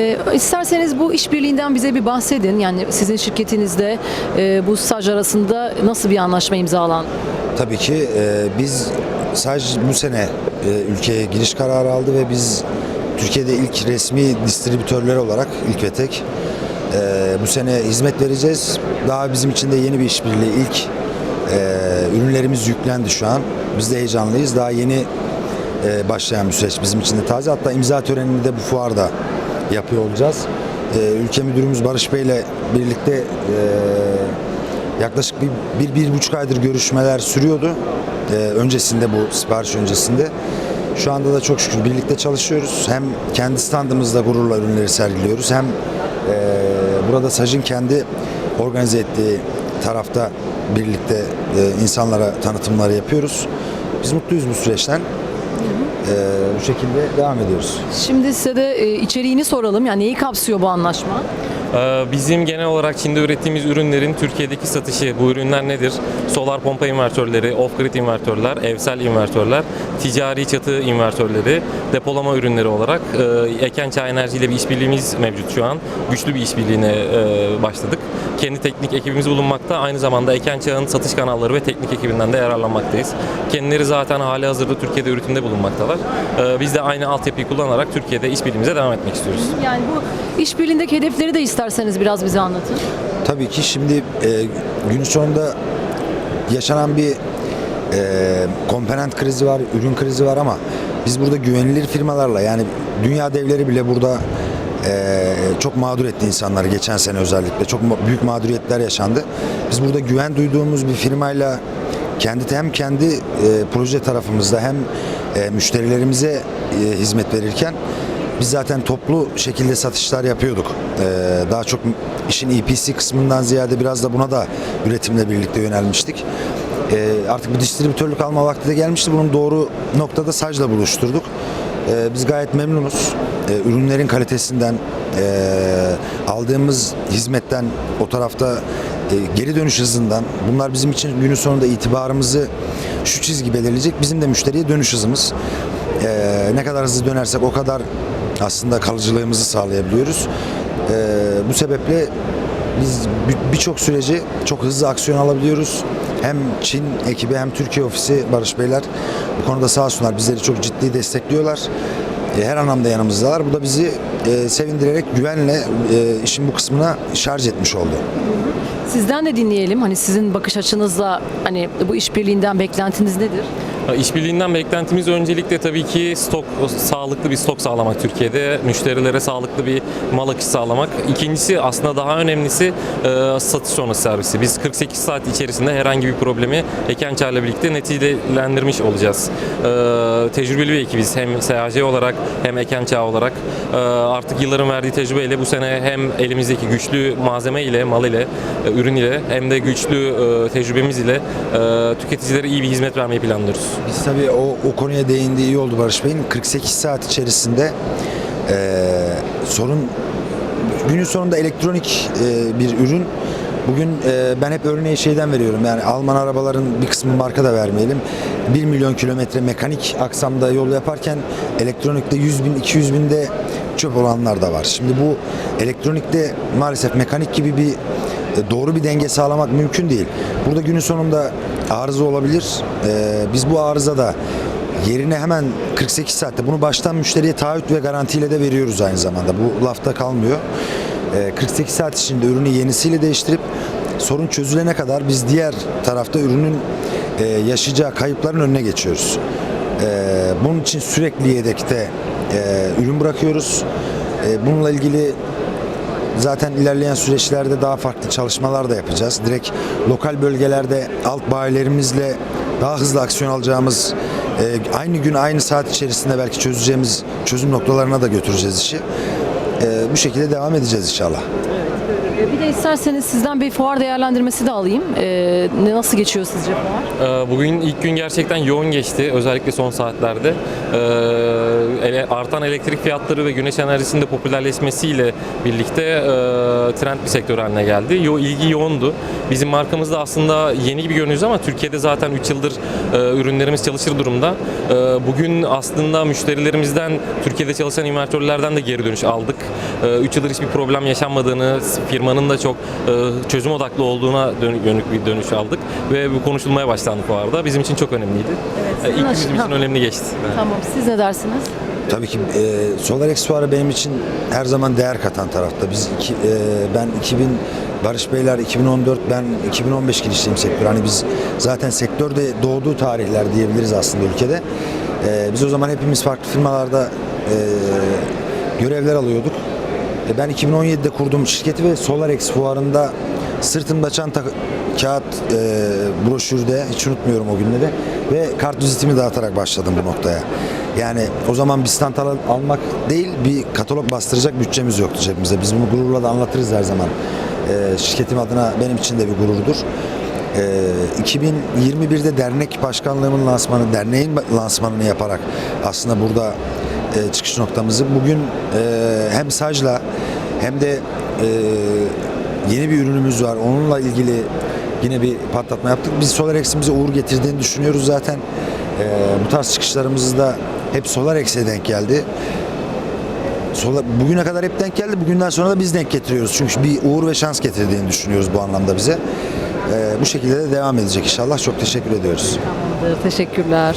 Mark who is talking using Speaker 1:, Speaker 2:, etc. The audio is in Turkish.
Speaker 1: E, isterseniz bu işbirliğinden bize bir bahsedin. Yani sizin şirketinizde e, bu staj arasında nasıl bir anlaşma imzalandı?
Speaker 2: Tabii ki e, biz sadece bu sene e, ülkeye giriş kararı aldı ve biz Türkiye'de ilk resmi distribütörler olarak ilk ve tek e, bu sene hizmet vereceğiz. Daha bizim için de yeni bir işbirliği. İlk e, ürünlerimiz yüklendi şu an. Biz de heyecanlıyız. Daha yeni e, başlayan bir süreç bizim için de taze. Hatta imza törenini de bu fuarda yapıyor olacağız. E, ülke müdürümüz Barış Bey ile birlikte e, yaklaşık bir, bir, bir buçuk aydır görüşmeler sürüyordu. E, öncesinde bu sipariş öncesinde. Şu anda da çok şükür birlikte çalışıyoruz. Hem kendi standımızda gururla ürünleri sergiliyoruz hem e, burada Saj'ın kendi organize ettiği tarafta birlikte e, insanlara tanıtımları yapıyoruz. Biz mutluyuz bu süreçten. E, bu şekilde devam ediyoruz.
Speaker 1: Şimdi size de e, içeriğini soralım. Yani neyi kapsıyor bu anlaşma?
Speaker 3: Ee, Bizim genel olarak Çin'de ürettiğimiz ürünlerin Türkiye'deki satışı, bu ürünler nedir? Solar pompa invertörleri, off-grid invertörler, evsel invertörler, ticari çatı invertörleri, depolama ürünleri olarak e, Ekençağ Enerji ile bir işbirliğimiz mevcut şu an. Güçlü bir işbirliğine e, başladık. Kendi teknik ekibimiz bulunmakta. Aynı zamanda Ekençağ'ın satış kanalları ve teknik ekibinden de yararlanmaktayız. Kendileri zaten hali hazırda Türkiye'de üretimde bulunmaktalar. Ee, Biz de aynı altyapıyı kullanarak Türkiye'de işbirliğimize devam etmek istiyoruz.
Speaker 1: Yani bu işbirliğindeki hedefleri de isterseniz biraz bize anlatın.
Speaker 2: Tabii ki şimdi e, gün sonunda yaşanan bir e, komponent krizi var, ürün krizi var ama biz burada güvenilir firmalarla yani dünya devleri bile burada e, çok mağdur etti insanları geçen sene özellikle. Çok büyük mağduriyetler yaşandı. Biz burada güven duyduğumuz bir firmayla kendi hem kendi e, proje tarafımızda hem e, müşterilerimize e, hizmet verirken biz zaten toplu şekilde satışlar yapıyorduk. Ee, daha çok işin EPC kısmından ziyade biraz da buna da üretimle birlikte yönelmiştik. Ee, artık bir distribütörlük alma vakti de gelmişti. Bunun doğru noktada Saj'la buluşturduk. Ee, biz gayet memnunuz. Ee, ürünlerin kalitesinden, ee, aldığımız hizmetten, o tarafta e, geri dönüş hızından. Bunlar bizim için günün sonunda itibarımızı şu çizgi belirleyecek. Bizim de müşteriye dönüş hızımız. Ee, ne kadar hızlı dönersek o kadar aslında kalıcılığımızı sağlayabiliyoruz. Ee, bu sebeple biz bir- birçok süreci çok hızlı aksiyon alabiliyoruz. Hem Çin ekibi hem Türkiye ofisi Barış Beyler bu konuda sağ olsunlar bizleri çok ciddi destekliyorlar. E, Her anlamda yanımızdalar. Bu da bizi e, sevindirerek güvenle e, işin bu kısmına şarj etmiş oldu.
Speaker 1: Sizden de dinleyelim. Hani sizin bakış açınızla hani bu işbirliğinden beklentiniz nedir?
Speaker 3: İşbirliğinden beklentimiz öncelikle tabii ki stok sağlıklı bir stok sağlamak Türkiye'de. Müşterilere sağlıklı bir mal akışı sağlamak. İkincisi aslında daha önemlisi e, satış sonrası servisi. Biz 48 saat içerisinde herhangi bir problemi Ekençağ ile birlikte neticelendirmiş olacağız. E, tecrübeli bir ekibiz. Hem SHC olarak hem Ekençağ olarak. E, artık yılların verdiği tecrübeyle bu sene hem elimizdeki güçlü malzeme ile, mal ile, e, ürün ile hem de güçlü e, tecrübemiz ile e, tüketicilere iyi bir hizmet vermeyi planlıyoruz.
Speaker 2: Biz tabii o, o konuya değindiği iyi oldu Barış Bey'in. 48 saat içerisinde eee, sorun günün sonunda elektronik eee, bir ürün. Bugün eee, ben hep örneği şeyden veriyorum. Yani Alman arabaların bir kısmı marka da vermeyelim. 1 milyon kilometre mekanik aksamda yol yaparken elektronikte 100 bin 200 binde çöp olanlar da var. Şimdi bu elektronikte maalesef mekanik gibi bir e, doğru bir denge sağlamak mümkün değil. Burada günün sonunda arıza olabilir. Ee, biz bu arızada yerine hemen 48 saatte bunu baştan müşteriye taahhüt ve garantiyle de veriyoruz aynı zamanda. Bu lafta kalmıyor. Ee, 48 saat içinde ürünü yenisiyle değiştirip sorun çözülene kadar biz diğer tarafta ürünün e, yaşayacağı kayıpların önüne geçiyoruz. Ee, bunun için sürekli yedekte e, ürün bırakıyoruz. E, bununla ilgili Zaten ilerleyen süreçlerde daha farklı çalışmalar da yapacağız. Direkt lokal bölgelerde alt bayilerimizle daha hızlı aksiyon alacağımız, e, aynı gün aynı saat içerisinde belki çözeceğimiz çözüm noktalarına da götüreceğiz işi. E, bu şekilde devam edeceğiz inşallah.
Speaker 1: E, bir de isterseniz sizden bir fuar değerlendirmesi de alayım. E, ne nasıl geçiyor sizce fuar?
Speaker 3: Ee, Bugün ilk gün gerçekten yoğun geçti. Özellikle son saatlerde. Ee, Artan elektrik fiyatları ve güneş enerjisinin de popülerleşmesiyle birlikte e, trend bir sektör haline geldi. Yo, ilgi yoğundu. Bizim markamız da aslında yeni gibi görünüyoruz ama Türkiye'de zaten 3 yıldır e, ürünlerimiz çalışır durumda. E, Bugün aslında müşterilerimizden, Türkiye'de çalışan invertörlerden de geri dönüş aldık. 3 yıldır hiçbir problem yaşanmadığını, firmanın da çok e, çözüm odaklı olduğuna dön- dönük bir dönüş aldık ve bu konuşulmaya başlandı bu arada. Bizim için çok önemliydi. E,
Speaker 1: sizin
Speaker 3: İlk bizim için önemli geçti.
Speaker 1: Tamam. Siz ne dersiniz?
Speaker 2: Tabii ki e, Solarex fuarı benim için her zaman değer katan tarafta. Biz iki, e, ben 2000 Barış Beyler 2014 ben 2015 girişliyim sektör. Hani biz zaten sektörde doğduğu tarihler diyebiliriz aslında ülkede. E, biz o zaman hepimiz farklı firmalarda e, görevler alıyorduk. E, ben 2017'de kurduğum şirketi ve Solarex fuarında sırtımda çanta kağıt e, broşürde hiç unutmuyorum o günleri ve kart vizitimi dağıtarak başladım bu noktaya. Yani o zaman bir stand al- almak değil bir katalog bastıracak bütçemiz yoktu cebimizde. Biz bunu gururla da anlatırız her zaman. E, şirketim adına benim için de bir gururdur. E, 2021'de dernek başkanlığımın lansmanı, derneğin lansmanını yaparak aslında burada e, çıkış noktamızı bugün e, hem Saj'la hem de e, yeni bir ürünümüz var. Onunla ilgili yine bir patlatma yaptık. Biz SolarX'in bize uğur getirdiğini düşünüyoruz zaten. E, bu tarz çıkışlarımız da hep SolarX'e denk geldi. Solar, bugüne kadar hep denk geldi. Bugünden sonra da biz denk getiriyoruz. Çünkü bir uğur ve şans getirdiğini düşünüyoruz bu anlamda bize. E, bu şekilde de devam edecek inşallah. Çok teşekkür ediyoruz.
Speaker 1: Tamamdır. Teşekkürler.